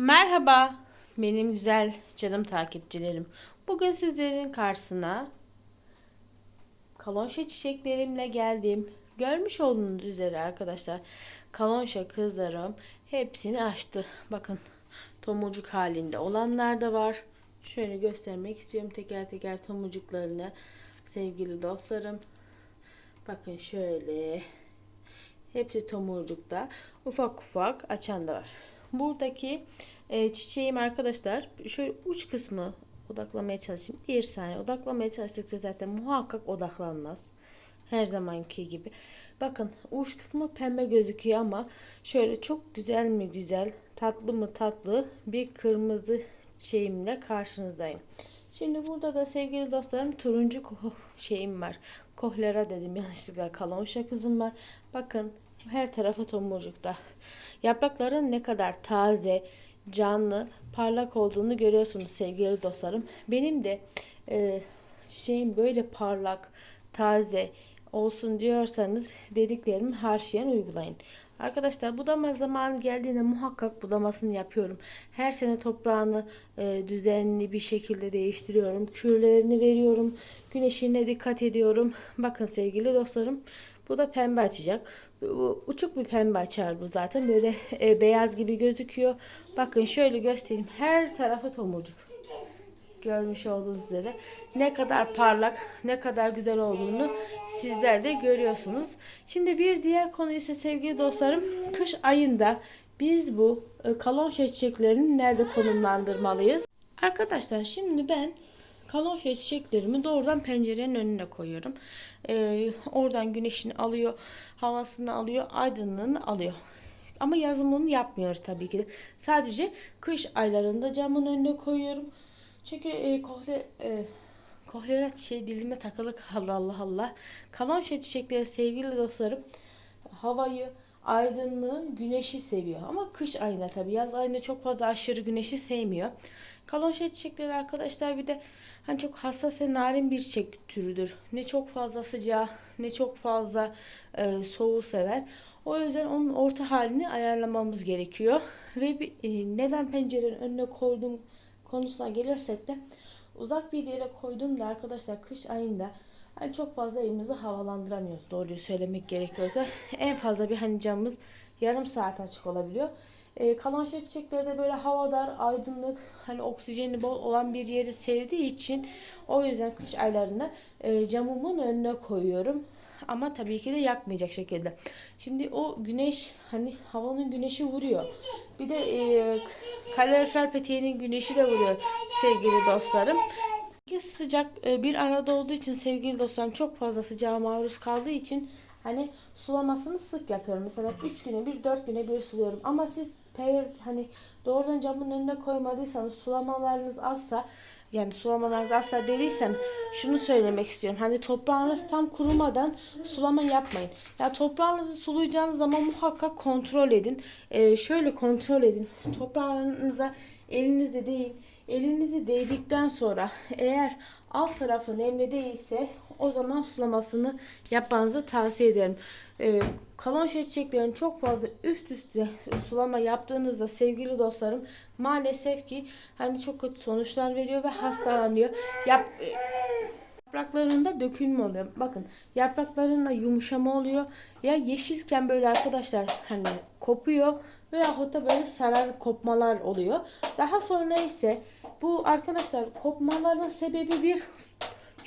Merhaba benim güzel canım takipçilerim. Bugün sizlerin karşısına kalonşa çiçeklerimle geldim. Görmüş olduğunuz üzere arkadaşlar kalonşa kızlarım hepsini açtı. Bakın tomurcuk halinde olanlar da var. Şöyle göstermek istiyorum teker teker tomurcuklarını sevgili dostlarım. Bakın şöyle Hepsi tomurcukta. Ufak ufak açan da var. Buradaki e, çiçeğim arkadaşlar şöyle uç kısmı odaklamaya çalışayım. Bir saniye odaklamaya çalıştıkça zaten muhakkak odaklanmaz. Her zamanki gibi. Bakın uç kısmı pembe gözüküyor ama şöyle çok güzel mi güzel, tatlı mı tatlı bir kırmızı şeyimle karşınızdayım. Şimdi burada da sevgili dostlarım turuncu şeyim var. Kohlera dedim yanlışlıkla kalonşa kızım var. Bakın her tarafı tomurcukta. Yaprakların ne kadar taze, canlı, parlak olduğunu görüyorsunuz sevgili dostlarım. Benim de e, çiçeğim böyle parlak, taze olsun diyorsanız dediklerimi harfiyen uygulayın. Arkadaşlar budama zamanı geldiğinde muhakkak budamasını yapıyorum. Her sene toprağını e, düzenli bir şekilde değiştiriyorum. Kürlerini veriyorum. Güneşine dikkat ediyorum. Bakın sevgili dostlarım bu da pembe açacak. Bu, uçuk bir pembe açar bu zaten. Böyle e, beyaz gibi gözüküyor. Bakın şöyle göstereyim. Her tarafı tomurcuk görmüş olduğunuz üzere ne kadar parlak, ne kadar güzel olduğunu sizler de görüyorsunuz. Şimdi bir diğer konu ise sevgili dostlarım, kış ayında biz bu e, kalonşa çiçeklerini nerede konumlandırmalıyız? Arkadaşlar şimdi ben kalonşa çiçeklerimi doğrudan pencerenin önüne koyuyorum. Ee, oradan güneşini alıyor, havasını alıyor, aydınlığını alıyor. Ama yazımını yapmıyoruz tabii ki de. Sadece kış aylarında camın önüne koyuyorum. Çünkü e, kohle, e, kohlera şey dilime takılı kaldı Allah Allah. Kalonşa çiçekleri sevgili dostlarım havayı, aydınlığı, güneşi seviyor. Ama kış ayında tabii yaz ayında çok fazla aşırı güneşi sevmiyor. Kalonşa çiçekleri arkadaşlar bir de hani çok hassas ve narin bir çiçek türüdür. Ne çok fazla sıcağı ne çok fazla e, soğuğu sever. O yüzden onun orta halini ayarlamamız gerekiyor. Ve bir, e, neden pencerenin önüne koydum konusuna gelirsek de uzak bir yere koyduğumda arkadaşlar kış ayında hani çok fazla evimizi havalandıramıyoruz doğruyu söylemek gerekiyorsa. En fazla bir hani camımız yarım saat açık olabiliyor. E, kalonşa çiçekleri de böyle havadar, aydınlık, hani oksijeni bol olan bir yeri sevdiği için o yüzden kış aylarında e, camımın önüne koyuyorum. Ama tabii ki de yakmayacak şekilde. Şimdi o güneş hani havanın güneşi vuruyor. Bir de e, kalorifer peteğinin güneşi de vuruyor sevgili dostlarım. Sıcak e, bir arada olduğu için sevgili dostlarım çok fazla sıcağa maruz kaldığı için hani sulamasını sık yapıyorum. Mesela 3 güne bir 4 güne bir suluyorum. Ama siz per, hani doğrudan camın önüne koymadıysanız sulamalarınız azsa yani sulamalarınız asla dediysem şunu söylemek istiyorum. Hani toprağınız tam kurumadan sulama yapmayın. Ya toprağınızı sulayacağınız zaman muhakkak kontrol edin. Ee, şöyle kontrol edin. Toprağınıza elinizle değil elinizi değdikten sonra eğer alt tarafı nemli değilse o zaman sulamasını yapmanızı tavsiye ederim. Ee, kalonşa çiçeklerin çok fazla üst üste sulama yaptığınızda sevgili dostlarım maalesef ki hani çok kötü sonuçlar veriyor ve hastalanıyor. Yap, Yapraklarında dökülme oluyor. Bakın yapraklarında yumuşama oluyor. Ya yeşilken böyle arkadaşlar hani kopuyor veyahut da böyle sarar kopmalar oluyor. Daha sonra ise bu arkadaşlar kopmaların sebebi bir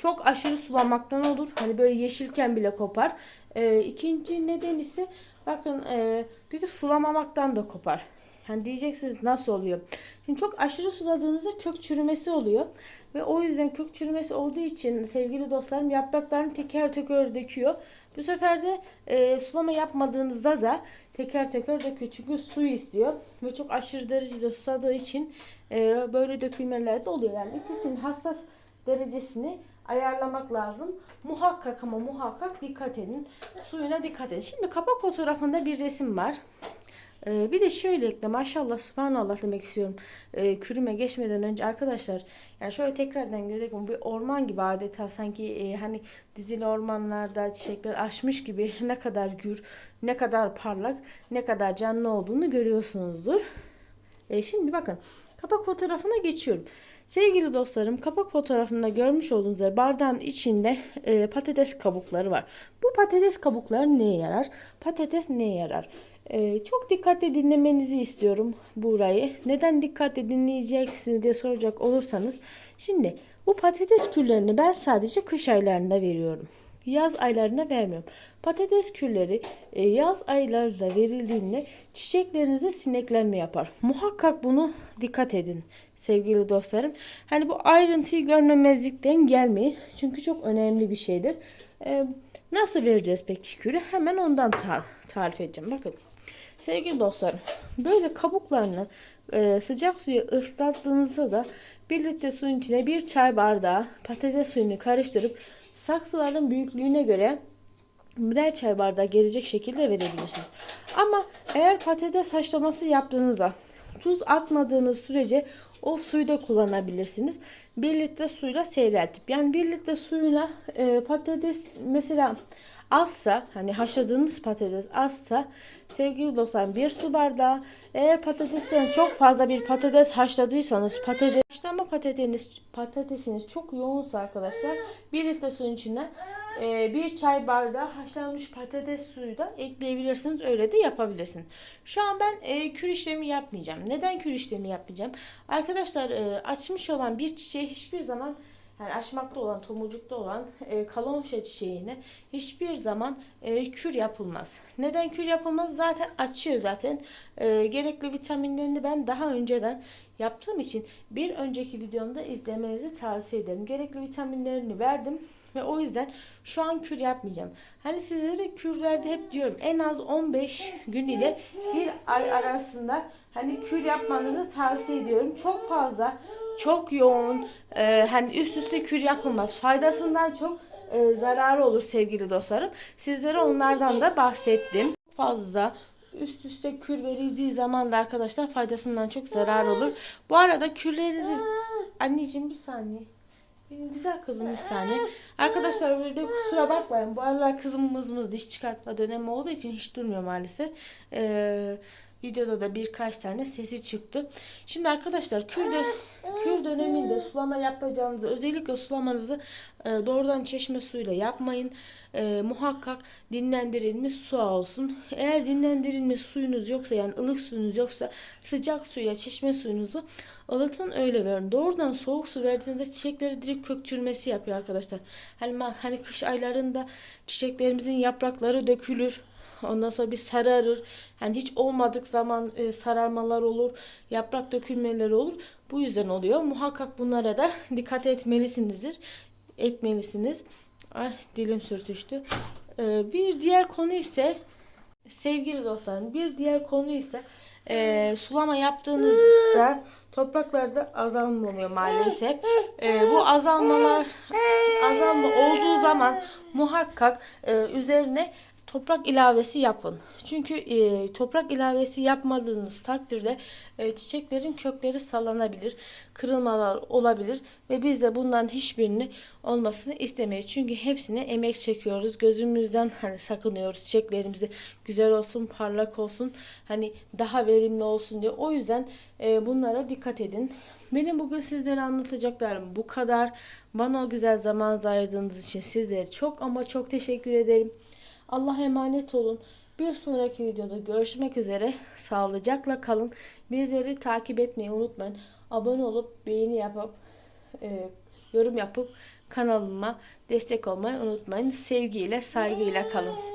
çok aşırı sulamaktan olur. Hani böyle yeşilken bile kopar. Ee, ikinci neden ise bakın e, bir de sulamamaktan da kopar. Yani diyeceksiniz nasıl oluyor? Şimdi çok aşırı suladığınızda kök çürümesi oluyor. Ve o yüzden kök çürümesi olduğu için sevgili dostlarım yapraklarını teker teker döküyor. Bu sefer de e, sulama yapmadığınızda da teker teker döküyor. Çünkü su istiyor. Ve çok aşırı derecede susadığı için e, böyle dökülmeler de oluyor. Yani ikisinin hassas derecesini ayarlamak lazım. Muhakkak ama muhakkak dikkat edin. Suyuna dikkat edin. Şimdi kapak fotoğrafında bir resim var. Ee, bir de şöyle ekle maşallah subhanallah demek istiyorum. Ee, kürüme geçmeden önce arkadaşlar yani şöyle tekrardan gözelim bir orman gibi adeta sanki e, hani dizili ormanlarda çiçekler açmış gibi ne kadar gür, ne kadar parlak, ne kadar canlı olduğunu görüyorsunuzdur. E, şimdi bakın kapak fotoğrafına geçiyorum. Sevgili dostlarım kapak fotoğrafında görmüş olduğunuz üzere bardağın içinde e, patates kabukları var. Bu patates kabukları neye yarar? Patates neye yarar? E, çok dikkatli dinlemenizi istiyorum burayı. Neden dikkatli dinleyeceksiniz diye soracak olursanız. Şimdi bu patates küllerini ben sadece kış aylarında veriyorum. Yaz aylarında vermiyorum. Patates külleri e, yaz aylarında verildiğinde çiçeklerinize sineklenme yapar. Muhakkak bunu dikkat edin sevgili dostlarım. Hani bu ayrıntıyı görmemezlikten gelmeyin. Çünkü çok önemli bir şeydir. E, nasıl vereceğiz peki kürü? Hemen ondan ta- tarif edeceğim. Bakın sevgili dostlarım böyle kabuklarını e, sıcak suya ıslattığınızda da bir litre suyun içine bir çay bardağı patates suyunu karıştırıp saksıların büyüklüğüne göre birer çay bardağı gelecek şekilde verebilirsiniz. Ama eğer patates haşlaması yaptığınızda tuz atmadığınız sürece o suyu da kullanabilirsiniz. 1 litre suyla seyreltip yani 1 litre suyuna e, patates mesela azsa hani haşladığınız patates azsa sevgili dostlar bir su bardağı eğer patatesten çok fazla bir patates haşladıysanız patates haşlama patatesiniz patatesiniz çok yoğunsa arkadaşlar bir litre suyun içine e, bir çay bardağı haşlanmış patates suyu da ekleyebilirsiniz. Öyle de yapabilirsiniz. Şu an ben e, kür işlemi yapmayacağım. Neden kür işlemi yapmayacağım? Arkadaşlar e, açmış olan bir çiçeği hiçbir zaman yani açmakta olan, tomurcukta olan e, kalonşa çiçeğine hiçbir zaman e, kür yapılmaz. Neden kür yapılmaz? Zaten açıyor zaten. E, gerekli vitaminlerini ben daha önceden yaptığım için bir önceki videomda izlemenizi tavsiye ederim. Gerekli vitaminlerini verdim. Ve o yüzden şu an kür yapmayacağım. Hani sizlere kürlerde hep diyorum en az 15 gün ile bir ay arasında hani kür yapmanızı tavsiye ediyorum. Çok fazla, çok yoğun, e, hani üst üste kür yapılmaz. Faydasından çok e, zararı olur sevgili dostlarım. Sizlere onlardan da bahsettim. Fazla üst üste kür verildiği zaman da arkadaşlar faydasından çok zarar olur. Bu arada kürlerinizi anneciğim bir saniye. Benim güzel kızım bir saniye. Arkadaşlar bir de kusura bakmayın. Bu aralar kızım mız mız diş çıkartma dönemi olduğu için hiç durmuyor maalesef. Ee, videoda da birkaç tane sesi çıktı. Şimdi arkadaşlar kür, de, kür döneminde sulama yapacağınızı özellikle sulamanızı e, doğrudan çeşme suyuyla yapmayın. E, muhakkak dinlendirilmiş su olsun. Eğer dinlendirilmiş suyunuz yoksa yani ılık suyunuz yoksa sıcak suyla çeşme suyunuzu ılıtın öyle verin. Doğrudan soğuk su verdiğinizde çiçekleri direkt kök çürümesi yapıyor arkadaşlar. Hani, hani kış aylarında çiçeklerimizin yaprakları dökülür. Ondan sonra bir sararır. Yani hiç olmadık zaman e, sararmalar olur. Yaprak dökülmeleri olur. Bu yüzden oluyor. Muhakkak bunlara da dikkat etmelisinizdir. Etmelisiniz. Ay dilim sürtüştü. E, bir diğer konu ise sevgili dostlarım bir diğer konu ise e, sulama yaptığınızda topraklarda azalma oluyor maalesef. E, bu azalmalar azalma olduğu zaman muhakkak e, üzerine toprak ilavesi yapın. Çünkü e, toprak ilavesi yapmadığınız takdirde e, çiçeklerin kökleri sallanabilir, kırılmalar olabilir ve biz de bundan hiçbirini olmasını istemeyiz. Çünkü hepsine emek çekiyoruz. Gözümüzden hani sakınıyoruz. Çiçeklerimizi güzel olsun, parlak olsun, hani daha verimli olsun diye. O yüzden e, bunlara dikkat edin. Benim bugün sizlere anlatacaklarım bu kadar. Bana o güzel zaman ayırdığınız için sizlere çok ama çok teşekkür ederim. Allah'a emanet olun. Bir sonraki videoda görüşmek üzere. Sağlıcakla kalın. Bizleri takip etmeyi unutmayın. Abone olup beğeni yapıp e, yorum yapıp kanalıma destek olmayı unutmayın. Sevgiyle, saygıyla kalın.